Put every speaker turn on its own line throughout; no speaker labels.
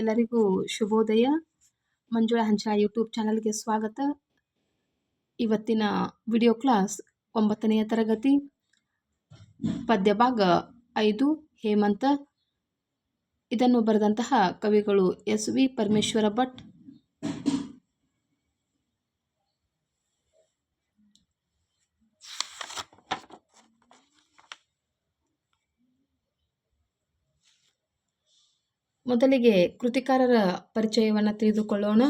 ಎಲ್ಲರಿಗೂ ಶುಭೋದಯ. ಮಂಜುಳ ಹಂಚ ಯೂಟ್ಯೂಬ್ ಚಾನಲ್ಗೆ ಸ್ವಾಗತ. ಇವತ್ತಿನ ವಿಡಿಯೋ ಕ್ಲಾಸ್ ಒಂಬತ್ತನೆಯ ತರಗತಿ. ಪದ್ಯಭಾಗ ಐದು, ಹೇಮಂತ. ಇದನ್ನು ಬರೆದಂತಹ ಕವಿಗಳು ಎಸ್ ವಿ ಪರಮೇಶ್ವರ ಭಟ್. ಮೊದಲಿಗೆ ಕೃತಿಕಾರರ ಪರಿಚಯವನ್ನು ತಿಳಿದುಕೊಳ್ಳೋಣ.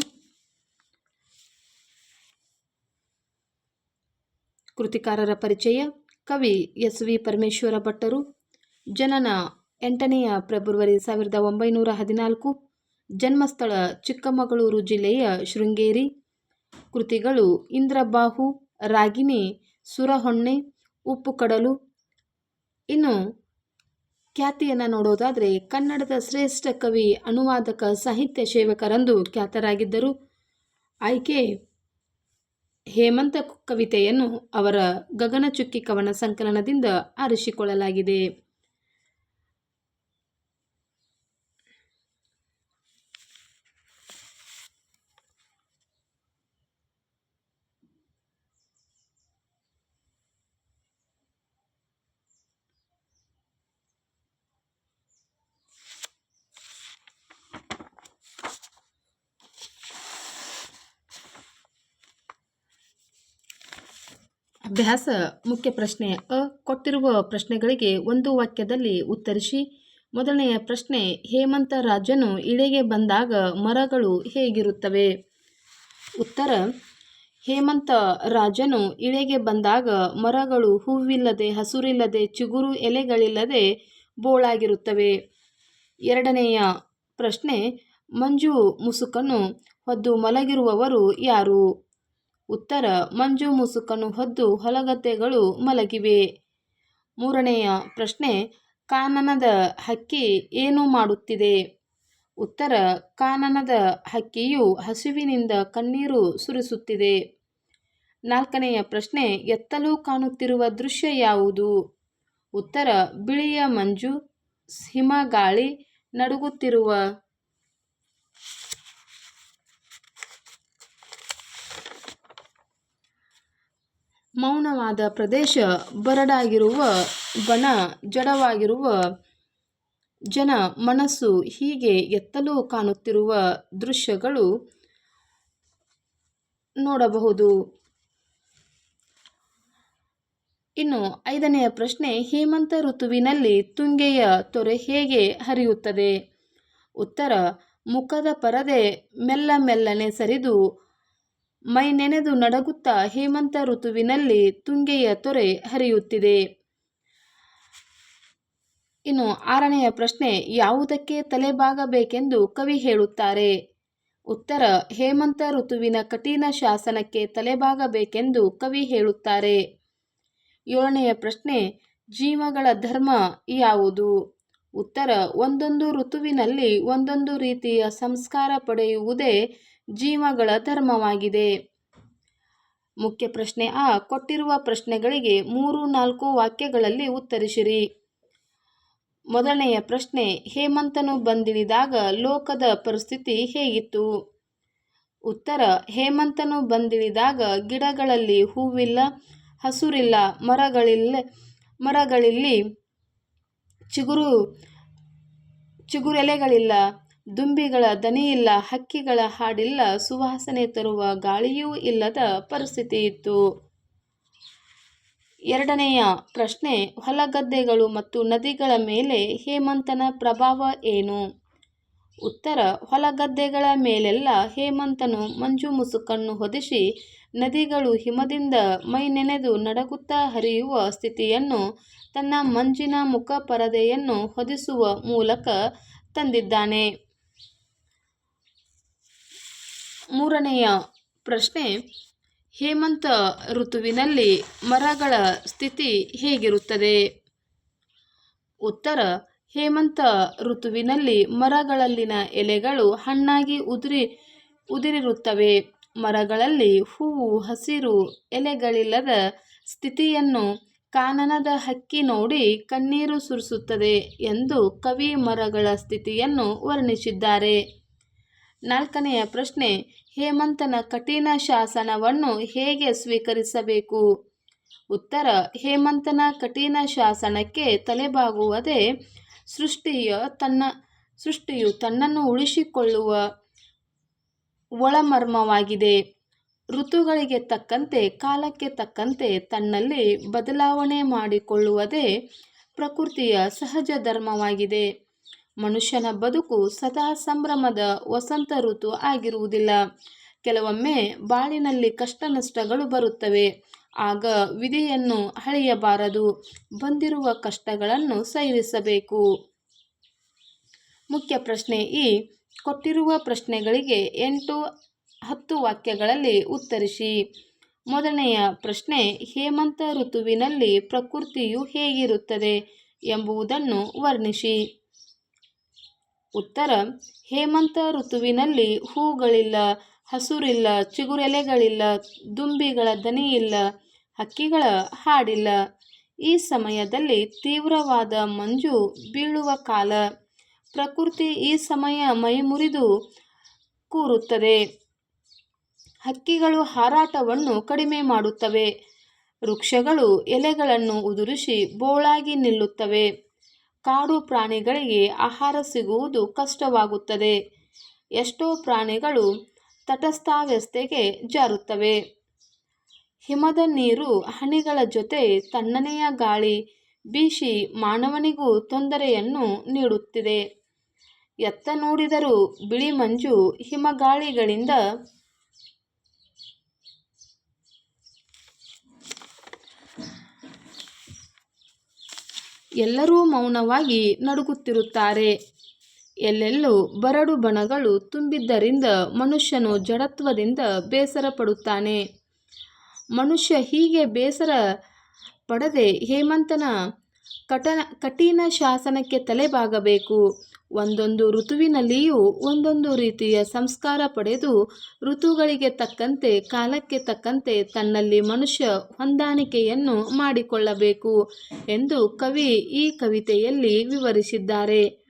ಕೃತಿಕಾರರ ಪರಿಚಯ, ಕವಿ ಎಸ್ ವಿ ಪರಮೇಶ್ವರ ಭಟ್ಟರು. ಜನನ ಎಂಟನೆಯ ಫೆಬ್ರವರಿ ಸಾವಿರದ ಒಂಬೈನೂರ ಹದಿನಾಲ್ಕು. ಜನ್ಮಸ್ಥಳ ಚಿಕ್ಕಮಗಳೂರು ಜಿಲ್ಲೆಯ ಶೃಂಗೇರಿ. ಕೃತಿಗಳು ಇಂದ್ರಬಾಹು, ರಾಗಿಣಿ ಸುರಹೊಣ್ಣೆ ಉಪ್ಪು ಕಡಲು ಇನ್ನು ಖ್ಯಾತಿಯನ್ನು ನೋಡೋದಾದರೆ ಕನ್ನಡದ ಶ್ರೇಷ್ಠ ಕವಿ, ಅನುವಾದಕ, ಸಾಹಿತ್ಯ ಸೇವಕರಂದು ಖ್ಯಾತರಾಗಿದ್ದರು. ಆಯ್ಕೆ ಹೇಮಂತ ಕವಿತೆಯನ್ನು ಅವರ ಗಗನಚುಕ್ಕಿ ಕವನ ಸಂಕಲನದಿಂದ ಆರಿಸಿಕೊಳ್ಳಲಾಗಿದೆ. ಅಭ್ಯಾಸ ಮುಖ್ಯ ಪ್ರಶ್ನೆ. ಅ. ಕೊಟ್ಟಿರುವ ಪ್ರಶ್ನೆಗಳಿಗೆ ಒಂದು ವಾಕ್ಯದಲ್ಲಿ ಉತ್ತರಿಸಿ. ಮೊದಲನೆಯ ಪ್ರಶ್ನೆ, ಹೇಮಂತ ರಾಜನು ಇಳೆಗೆ ಬಂದಾಗ ಮರಗಳು ಹೇಗಿರುತ್ತವೆ? ಉತ್ತರ, ಹೇಮಂತ ರಾಜನು ಇಳೆಗೆ ಬಂದಾಗ ಮರಗಳು ಹೂವಿಲ್ಲದೆ, ಹಸುರಿಲ್ಲದೆ, ಚಿಗುರು ಎಲೆಗಳಿಲ್ಲದೆ ಬೋಳಾಗಿರುತ್ತವೆ. ಎರಡನೆಯ ಪ್ರಶ್ನೆ, ಮಂಜು ಮುಸುಕನ್ನು ಹೊದ್ದು ಮಲಗಿರುವವರು ಯಾರು? ಉತ್ತರ, ಮಂಜು ಮುಸುಕನ್ನು ಹೊದ್ದು ಹೊಲಗದ್ದೆಗಳು ಮಲಗಿವೆ. ಮೂರನೆಯ ಪ್ರಶ್ನೆ, ಕಾನನದ ಹಕ್ಕಿ ಏನು ಮಾಡುತ್ತಿದೆ? ಉತ್ತರ, ಕಾನನದ ಹಕ್ಕಿಯು ಹಸಿವಿನಿಂದ ಕಣ್ಣೀರು ಸುರಿಸುತ್ತಿದೆ. ನಾಲ್ಕನೆಯ ಪ್ರಶ್ನೆ, ಎತ್ತಲು ಕಾಣುತ್ತಿರುವ ದೃಶ್ಯ ಯಾವುದು? ಉತ್ತರ, ಬಿಳಿಯ ಮಂಜು, ಹಿಮಗಾಳಿ ನಡುಗುತ್ತಿರುವ ಮೌನವಾದ ಪ್ರದೇಶ ಬರಡಾಗಿರುವ ಬಣ ಜಡವಾಗಿರುವ ಜನ ಮನಸ್ಸು ಹೀಗೆ ಎತ್ತಲು ಕಾಣುತ್ತಿರುವ ದೃಶ್ಯಗಳು ನೋಡಬಹುದು. ಇನ್ನು ಐದನೆಯ ಪ್ರಶ್ನೆ, ಹೇಮಂತ ಋತುವಿನಲ್ಲಿ ತುಂಗೆಯ ತೊರೆ ಹೇಗೆ ಹರಿಯುತ್ತದೆ? ಉತ್ತರ, ಮುಖದ ಪರದೆ ಮೆಲ್ಲ ಮೆಲ್ಲನೆ ಸರಿದು ಮೈ ನೆನೆದು ನಡಗುತ್ತಾ ಹೇಮಂತ ಋತುವಿನಲ್ಲಿ ತುಂಗೆಯ ತೊರೆ ಹರಿಯುತ್ತಿದೆ. ಇನ್ನು ಆರನೆಯ ಪ್ರಶ್ನೆ, ಯಾವುದಕ್ಕೆ ತಲೆಬಾಗಬೇಕೆಂದು ಕವಿ ಹೇಳುತ್ತಾರೆ. ಉತ್ತರ, ಹೇಮಂತ ಋತುವಿನ ಕಠಿಣ ಶಾಸನಕ್ಕೆ ತಲೆಬಾಗಬೇಕೆಂದು ಕವಿ ಹೇಳುತ್ತಾರೆ. ಏಳನೆಯ ಪ್ರಶ್ನೆ, ಜೀವಗಳ ಧರ್ಮ ಯಾವುದು? ಉತ್ತರ, ಒಂದೊಂದು ಋತುವಿನಲ್ಲಿ ಒಂದೊಂದು ರೀತಿಯ ಸಂಸ್ಕಾರ ಪಡೆಯುವುದೇ ಜೀವಗಳ ಧರ್ಮವಾಗಿದೆ. ಮುಖ್ಯ ಪ್ರಶ್ನೆ ಆ. ಕೊಟ್ಟಿರುವ ಪ್ರಶ್ನೆಗಳಿಗೆ ಮೂರು ನಾಲ್ಕು ವಾಕ್ಯಗಳಲ್ಲಿ ಉತ್ತರಿಸಿರಿ. ಮೊದಲನೆಯ ಪ್ರಶ್ನೆ, ಹೇಮಂತನು ಬಂದಿಳಿದಾಗ ಲೋಕದ ಪರಿಸ್ಥಿತಿ ಹೇಗಿತ್ತು? ಉತ್ತರ, ಹೇಮಂತನು ಬಂದಿಳಿದಾಗ ಗಿಡಗಳಲ್ಲಿ ಹೂವಿಲ್ಲ, ಹಸುರಿಲ್ಲ, ಮರಗಳಿಲ್ಲ, ಮರಗಳಲ್ಲಿ ಚಿಗುರು, ಚಿಗುರೆಲೆಗಳಿಲ್ಲ ದುಂಬಿಗಳ ದನಿಯಿಲ್ಲ ಹಕ್ಕಿಗಳ ಹಾಡಿಲ್ಲ, ಸುವಾಸನೆ ತರುವ ಗಾಳಿಯೂ ಇಲ್ಲದ ಪರಿಸ್ಥಿತಿ ಇತ್ತು ಎರಡನೆಯ ಪ್ರಶ್ನೆ, ಹೊಲಗದ್ದೆಗಳು ಮತ್ತು ನದಿಗಳ ಮೇಲೆ ಹೇಮಂತನ ಪ್ರಭಾವ ಏನು? ಉತ್ತರ, ಹೊಲಗದ್ದೆಗಳ ಮೇಲೆಲ್ಲ ಹೇಮಂತನು ಮಂಜು ಮುಸುಕನ್ನು ಹೊದಿಸಿ, ನದಿಗಳು ಹಿಮದಿಂದ ಮೈ ನೆನೆದು ನಡಗುತ್ತಾ ಹರಿಯುವ ಸ್ಥಿತಿಯನ್ನು, ತನ್ನ ಮಂಜಿನ ಮುಖ ಪರದೆಯನ್ನು ಹೊದಿಸುವ ಮೂಲಕ ತಂದಿದ್ದಾನೆ. ಮೂರನೆಯ ಪ್ರಶ್ನೆ, ಹೇಮಂತ ಋತುವಿನಲ್ಲಿ ಮರಗಳ ಸ್ಥಿತಿ ಹೇಗಿರುತ್ತದೆ? ಉತ್ತರ, ಹೇಮಂತ ಋತುವಿನಲ್ಲಿ ಮರಗಳಲ್ಲಿನ ಎಲೆಗಳು ಹಣ್ಣಾಗಿ ಉದುರಿ, ಉದುರಿರುತ್ತವೆ. ಮರಗಳಲ್ಲಿ ಹೂವು, ಹಸಿರು ಎಲೆಗಳಿಲ್ಲದ ಸ್ಥಿತಿಯನ್ನು ಕಾನನದ ಹಕ್ಕಿ ನೋಡಿ ಕಣ್ಣೀರು ಸುರಿಸುತ್ತದೆ ಎಂದು ಕವಿ ಮರಗಳ ಸ್ಥಿತಿಯನ್ನು ವರ್ಣಿಸಿದ್ದಾರೆ. ನಾಲ್ಕನೆಯ ಪ್ರಶ್ನೆ, ಹೇಮಂತನ ಕಠಿಣ ಶಾಸನವನ್ನು ಹೇಗೆ ಸ್ವೀಕರಿಸಬೇಕು? ಉತ್ತರ, ಹೇಮಂತನ ಕಠಿಣ ಶಾಸನಕ್ಕೆ ತಲೆಬಾಗುವುದೇ ಸೃಷ್ಟಿಯ ತನ್ನ, ಸೃಷ್ಟಿಯು ತನ್ನನ್ನು ಉಳಿಸಿಕೊಳ್ಳುವ ಒಳಮರ್ಮವಾಗಿದೆ. ಋತುಗಳಿಗೆ ತಕ್ಕಂತೆ, ಕಾಲಕ್ಕೆ ತಕ್ಕಂತೆ ತನ್ನಲ್ಲಿ ಬದಲಾವಣೆ ಮಾಡಿಕೊಳ್ಳುವುದೇ ಪ್ರಕೃತಿಯ ಸಹಜ ಧರ್ಮವಾಗಿದೆ. ಮನುಷ್ಯನ ಬದುಕು ಸದಾ ಸಂಭ್ರಮದ ವಸಂತ ಋತು ಆಗಿರುವುದಿಲ್ಲ. ಕೆಲವೊಮ್ಮೆ ಬಾಳಿನಲ್ಲಿ ಕಷ್ಟ ನಷ್ಟಗಳು ಬರುತ್ತವೆ. ಆಗ ವಿಧಿಯನ್ನು ಅಳೆಯಬಾರದು. ಬಂದಿರುವ ಕಷ್ಟಗಳನ್ನು ಸೈರಿಸಬೇಕು ಮುಖ್ಯ ಪ್ರಶ್ನೆ ಈ. ಕೊಟ್ಟಿರುವ ಪ್ರಶ್ನೆಗಳಿಗೆ ಎಂಟು, ಹತ್ತು ವಾಕ್ಯಗಳಲ್ಲಿ ಉತ್ತರಿಸಿ. ಮೊದಲನೆಯ ಪ್ರಶ್ನೆ, ಹೇಮಂತ ಋತುವಿನಲ್ಲಿ ಪ್ರಕೃತಿಯು ಹೇಗಿರುತ್ತದೆ ಎಂಬುದನ್ನು ವರ್ಣಿಸಿ. ಉತ್ತರ, ಹೇಮಂತ ಋತುವಿನಲ್ಲಿ ಹೂಗಳಿಲ್ಲ, ಹಸುರಿಲ್ಲ, ಚಿಗುರೆಲೆಗಳಿಲ್ಲ, ದುಂಬಿಗಳ ದನಿಯಿಲ್ಲ, ಹಕ್ಕಿಗಳ ಹಾಡಿಲ್ಲ. ಈ ಸಮಯದಲ್ಲಿ ತೀವ್ರವಾದ ಮಂಜು ಬೀಳುವ ಕಾಲ. ಪ್ರಕೃತಿ ಈ ಸಮಯ ಮೈಮುರಿದು ಕೂರುತ್ತದೆ. ಹಕ್ಕಿಗಳು ಹಾರಾಟವನ್ನು ಕಡಿಮೆ ಮಾಡುತ್ತವೆ. ವೃಕ್ಷಗಳು ಎಲೆಗಳನ್ನು ಉದುರಿಸಿ ಬೋಳಾಗಿ ನಿಲ್ಲುತ್ತವೆ. ಕಾಡು ಪ್ರಾಣಿಗಳಿಗೆ ಆಹಾರ ಸಿಗುವುದು ಕಷ್ಟವಾಗುತ್ತದೆ. ಎಷ್ಟೋ ಪ್ರಾಣಿಗಳು ತಟಸ್ಥಾವ್ಯಸ್ಥೆಗೆ ಜಾರುತ್ತವೆ. ಹಿಮದ ನೀರು ಹನಿಗಳ ಜೊತೆ ತಣ್ಣನೆಯ ಗಾಳಿ ಬೀಸಿ ಮಾನವನಿಗೂ ತೊಂದರೆಯನ್ನು ನೀಡುತ್ತಿದೆ. ಎತ್ತ ನೋಡಿದರೂ ಬಿಳಿ ಮಂಜು ಹಿಮಗಾಳಿಗಳಿಂದ ಎಲ್ಲರೂ ಮೌನವಾಗಿ ನಡುಗುತ್ತಿರುತ್ತಾರೆ. ಎಲ್ಲೆಲ್ಲೂ ಬರಡು ಬಣಗಳು ತುಂಬಿದ್ದರಿಂದ ಮನುಷ್ಯನು ಜಡತ್ವದಿಂದ ಬೇಸರ ಪಡುತ್ತಾನೆ. ಮನುಷ್ಯ ಹೀಗೆ ಬೇಸರ ಪಡದೆ ಹೇಮಂತನ ಕಠನ ಕಠಿಣ ಶಾಸನಕ್ಕೆ ತಲೆಬಾಗಬೇಕು. ಒಂದೊಂದು ಋತುವಿನಲ್ಲಿಯೂ ಒಂದೊಂದು ರೀತಿಯ ಸಂಸ್ಕಾರ ಪಡೆದು ಋತುಗಳಿಗೆ ತಕ್ಕಂತೆ, ಕಾಲಕ್ಕೆ ತಕ್ಕಂತೆ ತನ್ನಲ್ಲಿ ಮನುಷ್ಯ ಹೊಂದಾಣಿಕೆಯನ್ನು ಮಾಡಿಕೊಳ್ಳಬೇಕು ಎಂದು ಕವಿ ಈ ಕವಿತೆಯಲ್ಲಿ ವಿವರಿಸಿದ್ದಾರೆ.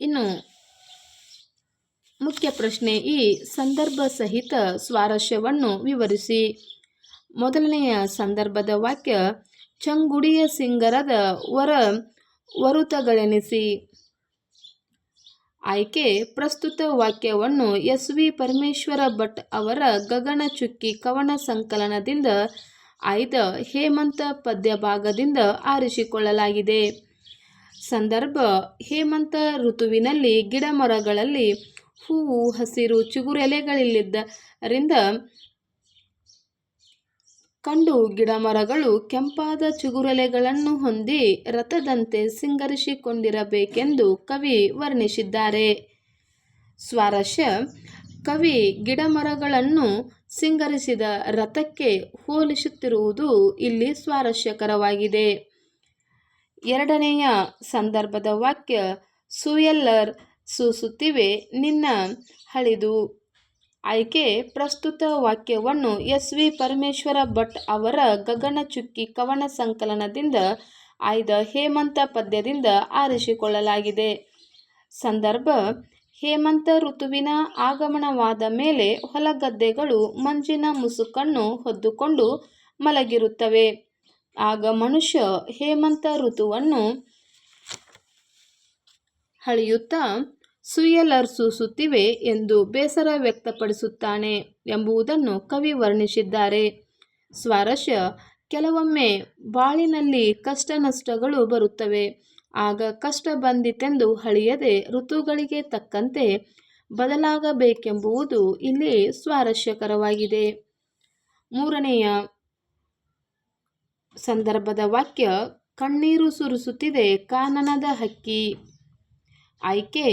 ಇನ್ನು ಮುಖ್ಯ ಪ್ರಶ್ನೆ ಈ ಸಂದರ್ಭ ಸಹಿತ ಸ್ವಾರಸ್ಯವನ್ನು ವಿವರಿಸಿ. ಮೊದಲನೆಯ ಸಂದರ್ಭದ ವಾಕ್ಯ, ಚಂಗುಡಿಯ ಸಿಂಗರದ ವರ ವರುತಗಳೆನಿಸಿ. ಆಯ್ಕೆ ಪ್ರಸ್ತುತ ವಾಕ್ಯವನ್ನು ಎಸ್ ವಿ ಪರಮೇಶ್ವರ ಭಟ್ ಅವರ ಗಗನಚುಕ್ಕಿ ಕವನ ಸಂಕಲನದಿಂದ ಆಯ್ದ ಹೇಮಂತ ಪದ್ಯ ಭಾಗದಿಂದ ಆರಿಸಿಕೊಳ್ಳಲಾಗಿದೆ. ಸಂದರ್ಭ, ಹೇಮಂತ ಋತುವಿನಲ್ಲಿ ಗಿಡಮರಗಳಲ್ಲಿ ಹೂವು, ಹಸಿರು ಚಿಗುರೆಲೆಗಳಿಲ್ಲದ್ದರಿಂದ ಕಂಡು ಗಿಡಮರಗಳು ಕೆಂಪಾದ ಚಿಗುರೆಲೆಗಳನ್ನು ಹೊಂದಿ ರಥದಂತೆ ಸಿಂಗರಿಸಿಕೊಂಡಿರಬೇಕೆಂದು ಕವಿ ವರ್ಣಿಸಿದ್ದಾರೆ. ಸ್ವಾರಸ್ಯ, ಕವಿ ಗಿಡಮರಗಳನ್ನು ಸಿಂಗರಿಸಿದ ರಥಕ್ಕೆ ಹೋಲಿಸುತ್ತಿರುವುದು ಇಲ್ಲಿ ಸ್ವಾರಸ್ಯಕರವಾಗಿದೆ. ಎರಡನೆಯ ಸಂದರ್ಭದ ವಾಕ್ಯ, ಸುಯೆಲ್ಲರ್ ಸೂಸುತ್ತಿವೆ ನಿನ್ನ ಹಳಿದು ಆಯ್ಕೆ ಪ್ರಸ್ತುತ ವಾಕ್ಯವನ್ನು ಎಸ್ ವಿ ಪರಮೇಶ್ವರ ಭಟ್ ಅವರ ಗಗನಚುಕ್ಕಿ ಕವನ ಸಂಕಲನದಿಂದ ಆಯ್ದ ಹೇಮಂತ ಪದ್ಯದಿಂದ ಆರಿಸಿಕೊಳ್ಳಲಾಗಿದೆ. ಸಂದರ್ಭ, ಹೇಮಂತ ಋತುವಿನ ಆಗಮನವಾದ ಮೇಲೆ ಹೊಲಗದ್ದೆಗಳು ಮಂಜಿನ ಮುಸುಕನ್ನು ಹೊದ್ದುಕೊಂಡು ಮಲಗಿರುತ್ತವೆ. ಆಗ ಮನುಷ್ಯ ಹೇಮಂತ ಋತುವನ್ನು ಹಳೆಯುತ್ತಾ ಸುಯ್ಯಲರ್ಸುತ್ತಿವೆ ಎಂದು ಬೇಸರ ವ್ಯಕ್ತಪಡಿಸುತ್ತಾನೆ ಎಂಬುದನ್ನು ಕವಿ ವರ್ಣಿಸಿದ್ದಾರೆ. ಸ್ವಾರಸ್ಯ, ಕೆಲವೊಮ್ಮೆ ಬಾಳಿನಲ್ಲಿ ಕಷ್ಟ ನಷ್ಟಗಳು ಬರುತ್ತವೆ. ಆಗ ಕಷ್ಟ ಬಂದಿತೆಂದು ಹಳಿಯದೆ ಋತುಗಳಿಗೆ ತಕ್ಕಂತೆ ಬದಲಾಗಬೇಕೆಂಬುವುದು ಇಲ್ಲಿ ಸ್ವಾರಸ್ಯಕರವಾಗಿದೆ. ಮೂರನೆಯ ಸಂದರ್ಭದ ವಾಕ್ಯ, ಕಣ್ಣೀರು ಸುರಿಸುತ್ತಿದೆ ಕಾನನದ ಹಕ್ಕಿ. ಆಯ್ಕೆ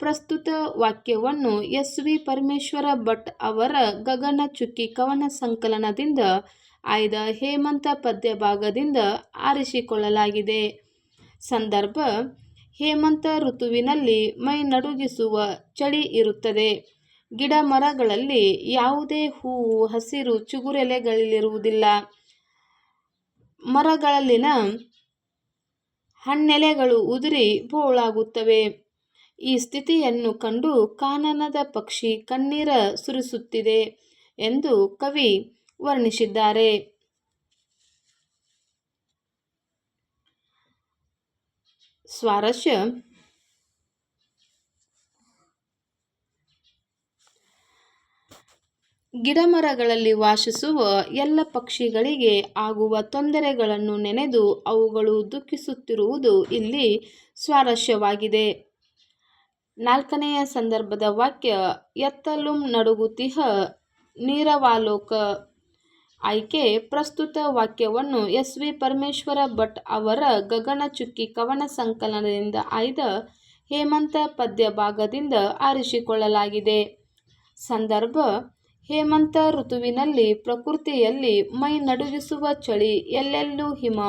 ಪ್ರಸ್ತುತ ವಾಕ್ಯವನ್ನು ಎಸ್ ವಿ ಪರಮೇಶ್ವರ ಭಟ್ ಅವರ ಗಗನ ಚುಕ್ಕಿ ಕವನ ಸಂಕಲನದಿಂದ ಆಯ್ದ ಹೇಮಂತ ಪದ್ಯ ಭಾಗದಿಂದ ಆರಿಸಿಕೊಳ್ಳಲಾಗಿದೆ. ಸಂದರ್ಭ, ಹೇಮಂತ ಋತುವಿನಲ್ಲಿ ಮೈ ನಡುಗಿಸುವ ಚಳಿ ಇರುತ್ತದೆ. ಗಿಡ ಮರಗಳಲ್ಲಿ ಯಾವುದೇ ಹೂವು, ಹಸಿರು ಚಿಗುರೆಲೆಗಳಿರುವುದಿಲ್ಲ. ಮರಗಳಲ್ಲಿನ ಹಣ್ಣೆಲೆಗಳು ಉದುರಿ ಬೋಳಾಗುತ್ತವೆ. ಈ ಸ್ಥಿತಿಯನ್ನು ಕಂಡು ಕಾನನದ ಪಕ್ಷಿ ಕಣ್ಣೀರ ಸುರಿಸುತ್ತಿದೆ ಎಂದು ಕವಿ ವರ್ಣಿಸಿದ್ದಾರೆ. ಸ್ವಾರಸ್ಯ ಗಿಡಮರಗಳಲ್ಲಿ ವಾಸಿಸುವ ಎಲ್ಲ ಪಕ್ಷಿಗಳಿಗೆ ಆಗುವ ತೊಂದರೆಗಳನ್ನು ನೆನೆದು ಅವುಗಳು ದುಃಖಿಸುತ್ತಿರುವುದು ಇಲ್ಲಿ ಸ್ವಾರಸ್ಯವಾಗಿದೆ. ನಾಲ್ಕನೆಯ ಸಂದರ್ಭದ ವಾಕ್ಯ, ಎತ್ತಲು ನಡುಗುತಿಹ ನೀರವಾಲೋಕ. ಆಯ್ಕೆ, ಪ್ರಸ್ತುತ ವಾಕ್ಯವನ್ನು ಎಸ್ ವಿ ಪರಮೇಶ್ವರ ಭಟ್ ಅವರ ಗಗನಚುಕ್ಕಿ ಕವನ ಸಂಕಲನದಿಂದ ಆಯ್ದ ಹೇಮಂತ ಪದ್ಯ ಭಾಗದಿಂದ ಆರಿಸಿಕೊಳ್ಳಲಾಗಿದೆ. ಸಂದರ್ಭ, ಹೇಮಂತ ಋತುವಿನಲ್ಲಿ ಪ್ರಕೃತಿಯಲ್ಲಿ ಮೈ ನಡುಗಿಸುವ ಚಳಿ ಎಲ್ಲೆಲ್ಲೂ ಹಿಮ,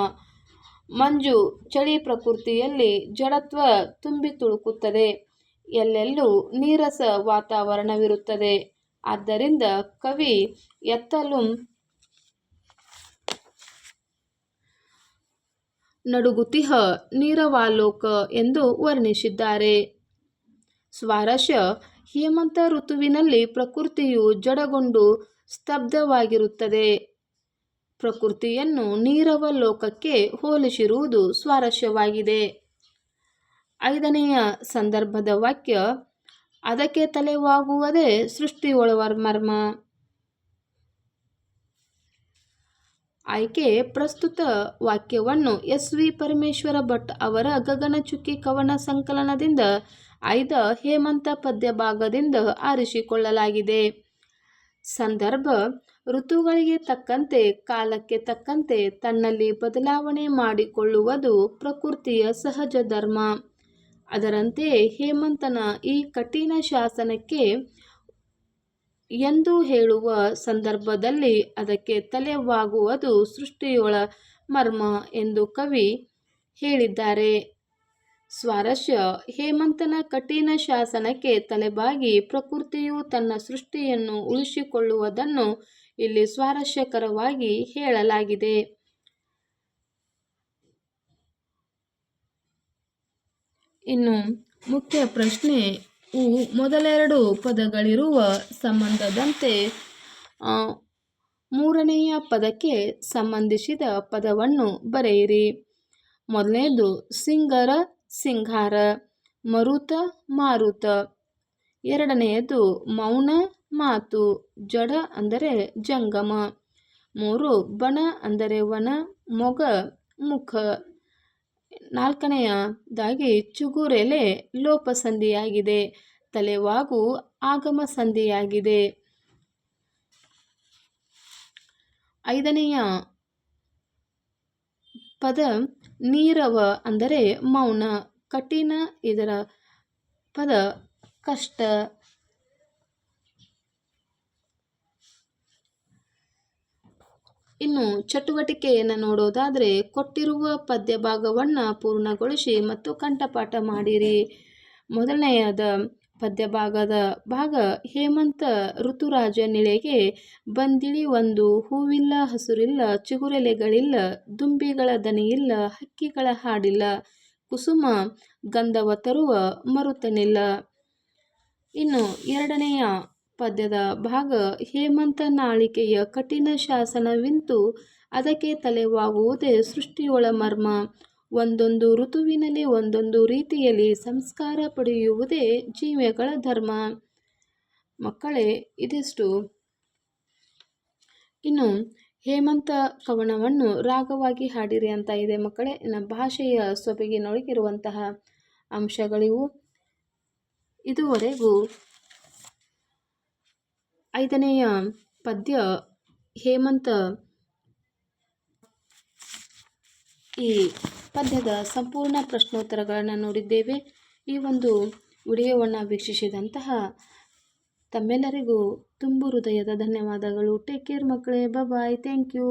ಮಂಜು ಚಳಿ ಪ್ರಕೃತಿಯಲ್ಲಿ ಜಡತ್ವ ತುಂಬಿ ತುಳುಕುತ್ತದೆ. ಎಲ್ಲೆಲ್ಲೂ ನೀರಸ ವಾತಾವರಣವಿರುತ್ತದೆ. ಆದ್ದರಿಂದ ಕವಿ ಎತ್ತಲು ನಡುಗುತಿಹ ನೀರವಾಲೋಕ ಎಂದು ವರ್ಣಿಸಿದ್ದಾರೆ. ಸ್ವಾರಸ್ಯ ಹೇಮಂತ ಋತುವಿನಲ್ಲಿ ಪ್ರಕೃತಿಯು ಜಡಗೊಂಡು ಸ್ತಬ್ಧವಾಗಿರುತ್ತದೆ. ಪ್ರಕೃತಿಯನ್ನು ನೀರವ ಲೋಕಕ್ಕೆ ಹೋಲಿಸಿರುವುದು ಸ್ವಾರಸ್ಯವಾಗಿದೆ. ಐದನೆಯ ಸಂದರ್ಭದ ವಾಕ್ಯ, ಅದಕ್ಕೆ ತಲೆವಾಗುವುದೇ ಸೃಷ್ಟಿಯೊಳವ ಮರ್ಮ. ಆಯ್ಕೆ ಪ್ರಸ್ತುತ ವಾಕ್ಯವನ್ನು ಎಸ್ ವಿ ಪರಮೇಶ್ವರ ಭಟ್ ಅವರ ಗಗನಚುಕ್ಕಿ ಕವನ ಸಂಕಲನದಿಂದ ಆಯ್ದ ಹೇಮಂತ ಪದ್ಯ ಭಾಗದಿಂದ ಆರಿಸಿಕೊಳ್ಳಲಾಗಿದೆ. ಸಂದರ್ಭ, ಋತುಗಳಿಗೆ ತಕ್ಕಂತೆ, ಕಾಲಕ್ಕೆ ತಕ್ಕಂತೆ ತನ್ನಲ್ಲಿ ಬದಲಾವಣೆ ಮಾಡಿಕೊಳ್ಳುವುದು ಪ್ರಕೃತಿಯ ಸಹಜ ಧರ್ಮ. ಅದರಂತೆ ಹೇಮಂತನ ಈ ಕಠಿಣ ಶಾಸನಕ್ಕೆ ಎಂದು ಹೇಳುವ ಸಂದರ್ಭದಲ್ಲಿ ಅದಕ್ಕೆ ತಲೆವಾಗುವುದು ಸೃಷ್ಟಿಯೊಳ ಮರ್ಮ ಎಂದು ಕವಿ ಹೇಳಿದ್ದಾರೆ. ಸ್ವಾರಸ್ಯ, ಹೇಮಂತನ ಕಠಿಣ ಶಾಸನಕ್ಕೆ ತಲೆಬಾಗಿ ಪ್ರಕೃತಿಯು ತನ್ನ ಸೃಷ್ಟಿಯನ್ನು ಉಳಿಸಿಕೊಳ್ಳುವುದನ್ನು ಇಲ್ಲಿ ಸ್ವಾರಸ್ಯಕರವಾಗಿ ಹೇಳಲಾಗಿದೆ. ಇನ್ನು ಮುಖ್ಯ ಪ್ರಶ್ನೆ, ಉ ಮೊದಲೆರಡು ಪದಗಳಿರುವ ಸಂಬಂಧದಂತೆ ಮೂರನೆಯ ಪದಕ್ಕೆ ಸಂಬಂಧಿಸಿದ ಪದವನ್ನು ಬರೆಯಿರಿ. ಮೊದಲನೇದು, ಸಿಂಗರ ಸಿಂಗಾರ, ಮರುತ ಮಾರುತ. ಎರಡನೆಯದು, ಮೌನ ಮಾತು, ಜಡ ಅಂದರೆ ಜಂಗಮ. ಮೂರು, ಬಣ ಅಂದರೆ ವನ, ಮೊಗ, ಮುಖ. ನಾಲ್ಕನೆಯದಾಗಿ ಚುಗುರೆಲೆ ಲೋಪಸಂಧಿಯಾಗಿದೆ, ತಲೆವಾಗು ಆಗಮ ಸಂಧಿಯಾಗಿದೆ ಐದನೆಯ ಪದ ನೀರವ ಅಂದರೆ ಮೌನ, ಕಠಿಣ, ಇದರ ಪದ ಕಷ್ಟ ಇನ್ನು ಚಟುವಟಿಕೆಯನ್ನು ನೋಡೋದಾದರೆ ಕೊಟ್ಟಿರುವ ಪದ್ಯ ಭಾಗವನ್ನು ಪೂರ್ಣಗೊಳಿಸಿ ಮತ್ತು ಕಂಠಪಾಠ ಮಾಡಿರಿ. ಮೊದಲನೆಯದ ಪದ್ಯ ಭಾಗದ ಭಾಗ ಹೇಮಂತ ಋತುರಾಜ ನಿಳೆಗೆ ಬಂದಿಳಿ ಒಂದು ಹೂವಿಲ್ಲ, ಹಸುರಿಲ್ಲ, ಚಿಗುರೆಲೆಗಳಿಲ್ಲ, ದುಂಬಿಗಳ ದನಿಯಿಲ್ಲ, ಹಕ್ಕಿಗಳ ಹಾಡಿಲ್ಲ, ಕುಸುಮ ಗಂಧವ ತರುವ ಮರುತನಿಲ್ಲ. ಇನ್ನು ಎರಡನೆಯ ಪದ್ಯದ ಭಾಗ ಹೇಮಂತ ನಾಳಿಕೆಯ ಕಠಿಣ ಶಾಸನವಿಂತು ಅದಕ್ಕೆ ತಲೆವಾಗುವುದೇ ಸೃಷ್ಟಿಯೊಳ ಮರ್ಮ. ಒಂದೊಂದು ಋತುವಿನಲ್ಲಿ ಒಂದೊಂದು ರೀತಿಯಲ್ಲಿ ಸಂಸ್ಕಾರ ಪಡೆಯುವುದೇ ಜೀವಿಗಳ ಧರ್ಮ. ಮಕ್ಕಳೇ, ಇದಿಷ್ಟು. ಇನ್ನು, ಹೇಮಂತ ಕವನವನ್ನು ರಾಗವಾಗಿ ಹಾಡಿರಿ ಅಂತ ಇದೆ ಮಕ್ಕಳೇ. ಇನ್ನು ಭಾಷೆಯ ಸೊಬಗಿನೊಳಗಿರುವಂತಹ ಅಂಶಗಳಿವು ಇದುವರೆಗೂ ಐದನೆಯ ಪದ್ಯ ಹೇಮಂತ ಈ ಪದ್ಯದ ಸಂಪೂರ್ಣ ಪ್ರಶ್ನೋತ್ತರಗಳನ್ನು ನೋಡಿದ್ದೇವೆ. ಈ ಒಂದು ವಿಡಿಯೋವನ್ನು ವೀಕ್ಷಿಸಿದಂತಹ ತಮ್ಮೆಲ್ಲರಿಗೂ ತುಂಬು ಹೃದಯದ ಧನ್ಯವಾದಗಳು. ಟೇಕ್ ಕೇರ್ ಮಕ್ಕಳೇ. Bye thank you